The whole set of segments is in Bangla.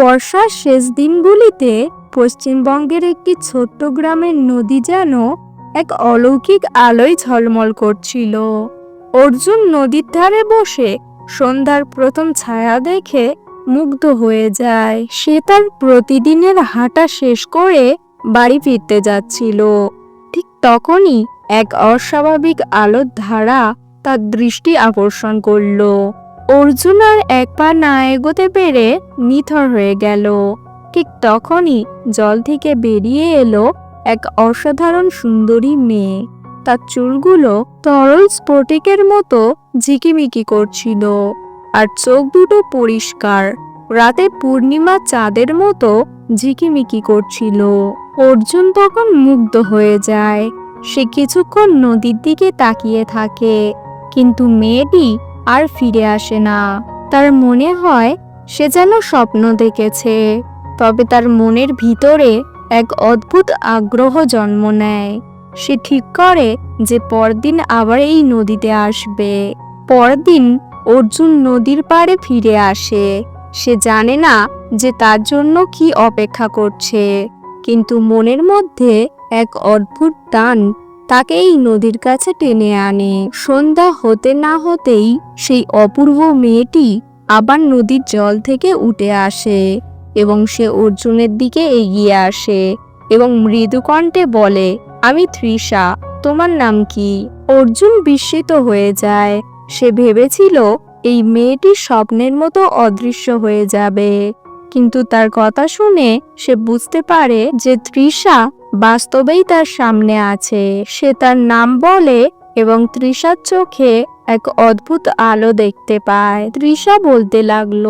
বর্ষার শেষ দিনগুলিতে পশ্চিমবঙ্গের একটি ছোট্ট গ্রামের নদী যেন এক অলৌকিক আলোয় ঝলমল করছিল। অর্জুন নদীর ধারে বসে সন্ধ্যার প্রথম ছায়া দেখে মুগ্ধ হয়ে যায়। সে তার প্রতিদিনের হাঁটা শেষ করে বাড়ি ফিরতে যাচ্ছিল। ঠিক তখনই এক অস্বাভাবিক আলোর ধারা তার দৃষ্টি আকর্ষণ করল। অর্জুন আর এক পা না এগোতে পেরে নিথর হয়ে গেল। ঠিক তখনই জল থেকে বেরিয়ে এলো এক অসাধারণ সুন্দরী মেয়ে। তার চুলগুলো তরল স্ফটিকের মতো ঝিকিমিকি করছিল আর চোখ দুটো পরিষ্কার। রাতে পূর্ণিমা চাঁদের মতো ঝিকিমিকি করছিল। অর্জুন তখন মুগ্ধ হয়ে যায়। সে কিছুক্ষণ নদীর দিকে তাকিয়ে থাকে। কিন্তু মেয়েটি আর ফিরে আসে না। তার মনে হয় সে যেন স্বপ্ন দেখেছে, তবে তার মনের ভিতরে এক অদ্ভুত আগ্রহ জন্ম নেয়। সে ঠিক করে যে পরদিন আবার এই নদীতে আসবে। পরদিন অর্জুন নদীর পাড়ে ফিরে আসে। সে জানে না যে তার জন্য কি অপেক্ষা করছে, কিন্তু মনের মধ্যে এক অদ্ভুত টান তাকে এই নদীর কাছে টেনে আনে। সন্ধ্যা হতে না হতেই সেই অপূর্ব মেয়েটি আবার নদীর জল থেকে উঠে আসে এবং সে অর্জুনের দিকে এগিয়ে আসে এবং মৃদুকণ্ঠে বলে, আমি তৃষা, তোমার নাম কি? অর্জুন বিস্মিত হয়ে যায়। সে ভেবেছিল এই মেয়েটি স্বপ্নের মতো অদৃশ্য হয়ে যাবে। কিন্তু তার কথা শুনে সে বুঝতে পারে যে তৃষা বাস্তবেই তার সামনে আছে। সে তার নাম বলে এবং তৃষার চোখে এক অদ্ভুত আলো দেখতে পায়। তৃষা বলতে লাগল,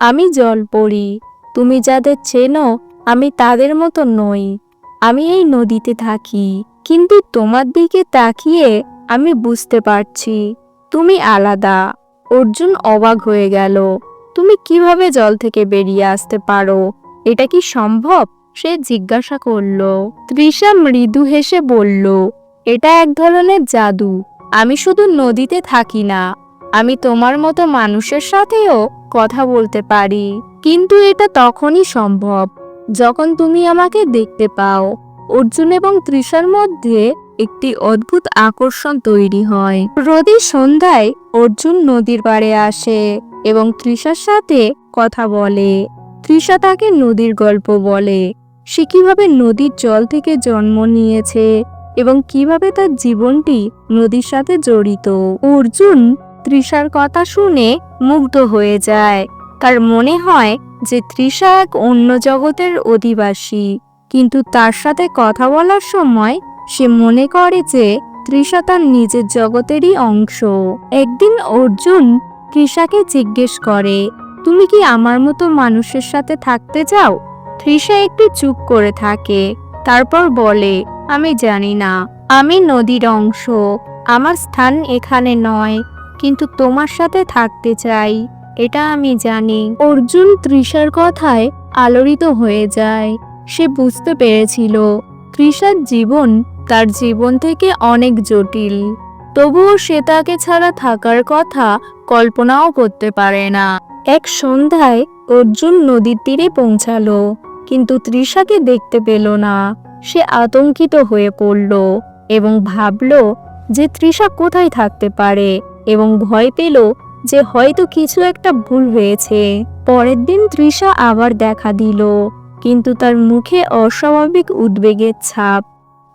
আমি জল পড়ি। তুমি যাদের চেনো, আমি তাদের মতো নই। আমি এই নদীতে থাকি, কিন্তু তোমার দিকে তাকিয়ে আমি বুঝতে পারছি, তুমি আলাদা। অর্জুন অবাক হয়ে গেল, তুমি কীভাবে জল থেকে বেরিয়ে আসতে পারো? এটা কি সম্ভব? সে জিজ্ঞাসা করল, তৃষা মৃদু হেসে বলল, এটা এক ধরনের জাদু। আমি শুধু নদীতে থাকি না। আমি তোমার মতো মানুষের সাথেও কথা বলতে পারি। কিন্তু এটা তখনই সম্ভব, যখন তুমি আমাকে দেখতে পাও। অর্জুন এবং তৃষার মধ্যে একটি অদ্ভুত আকর্ষণ তৈরি হয়। রোদের সন্ধ্যায় অর্জুন নদীর পাড়ে আসে এবং তৃষার সাথে কথা বলে। তৃষা তাকে নদীর গল্প বলে। সে কীভাবে নদীর জল থেকে জন্ম নিয়েছে এবং কীভাবে তার জীবনটি নদীর সাথে জড়িত? অর্জুন তৃষার কথা শুনে মুগ্ধ হয়ে যায়। তার মনে হয় যে তৃষা এক অন্য জগতের অধিবাসী। কিন্তু তার সাথে কথা বলার সময় সে মনে করে যে তৃষা তার নিজের জগতেরই অংশ। একদিন অর্জুন তৃষাকে জিজ্ঞেস করে, তুমি কি আমার মতো মানুষের সাথে থাকতে চাও? তৃষা একটু চুপ করে থাকে। তারপর বলে, আমি জানি না, আমি নদীর অংশ, আমার স্থান এখানে নয়, কিন্তু তোমার সাথে থাকতে চাই, এটা আমি জানি। অর্জুন তৃষার কথায় আলোড়িত হয়ে যায়। সে বুঝতে পেরেছিল, তৃষার জীবন তার জীবন থেকে অনেক জটিল। তবুও সে তাকে ছাড়া থাকার কথা কল্পনাও করতে পারে না। এক সন্ধ্যায় অর্জুন নদীর তীরে পৌঁছালো, কিন্তু তৃষাকে দেখতে পেল না। সে আতঙ্কিত হয়ে পড়ল এবং ভাবল যে তৃষা কোথায় থাকতে পারে এবং ভয় পেল যে হয়তো কিছু একটা ভুল হয়েছে। পরের দিন তৃষা আবার দেখা দিল, কিন্তু তার মুখে অস্বাভাবিক উদ্বেগের ছাপ।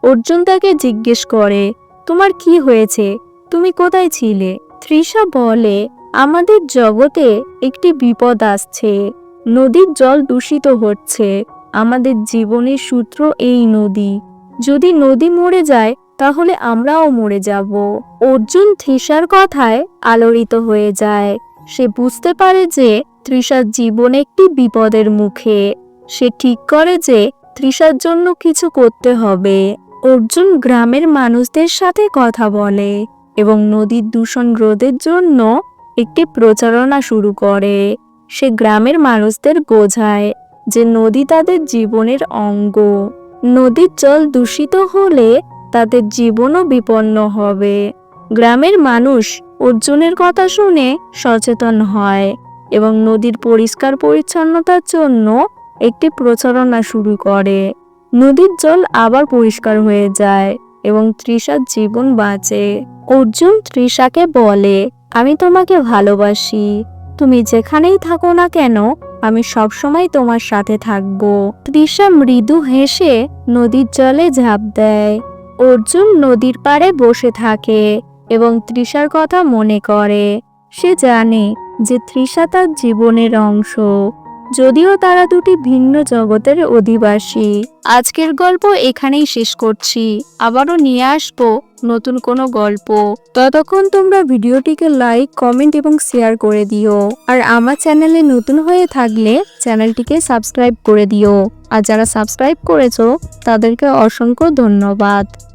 অর্জুন তাকে জিজ্ঞেস করে, তোমার কি হয়েছে? তুমি কোথায় ছিলে? তৃষা বলে আমাদের জগতে একটি বিপদ আসছে। নদীর জল দূষিত হচ্ছে। আমাদের জীবনের সূত্র এই নদী। যদি নদী মরে যায়, তাহলে আমরাও মরে যাব। অর্জুন তৃষার কথায় আলোড়িত হয়ে যায়। সে বুঝতে পারে যে তৃষার জীবন একটি বিপদের মুখে। সে ঠিক করে যে তৃষার জন্য কিছু করতে হবে। অর্জুন গ্রামের মানুষদের সাথে কথা বলে এবং নদীর দূষণ রোধের জন্য একটি প্রচারণা শুরু করে। সে গ্রামের মানুষদের বোঝায় যে নদী তাদের জীবনের অঙ্গ। নদীর জল দূষিত হলে তাদের জীবনও বিপন্ন হবে। গ্রামের মানুষ অর্জুনের কথা শুনে সচেতন হয় এবং নদীর পরিষ্কার পরিচ্ছন্নতার জন্য একটি প্রচারণা শুরু করে। নদীর জল আবার পরিষ্কার হয়ে যায়। এবং তৃষার জীবন বাঁচে। অর্জুন তৃষাকে বলে, আমি তোমাকে ভালোবাসি। তুমি যেখানেই থাকো না কেন, আমি সবসময় তোমার সাথে থাকব। তৃষা মৃদু হেসে নদীর জলে ঝাঁপ দেয়। অর্জুন নদীর পাড়ে বসে থাকে এবং তৃষার কথা মনে করে। সে জানে যে তৃষা তার জীবনের অংশ। যদিও তারা দুটি ভিন্ন জগতের অধিবাসী। আজকের গল্প এখানেই শেষ করছি। আবারও নিয়ে আসব নতুন কোনো গল্প। ততক্ষণ তোমরা ভিডিওটিকে লাইক, কমেন্ট এবং শেয়ার করে দিও। আর আমার চ্যানেলে নতুন হয়ে থাকলে চ্যানেলটিকে সাবস্ক্রাইব করে দিও। আর যারা সাবস্ক্রাইব করেছ, তাদেরকে অসংখ্য ধন্যবাদ।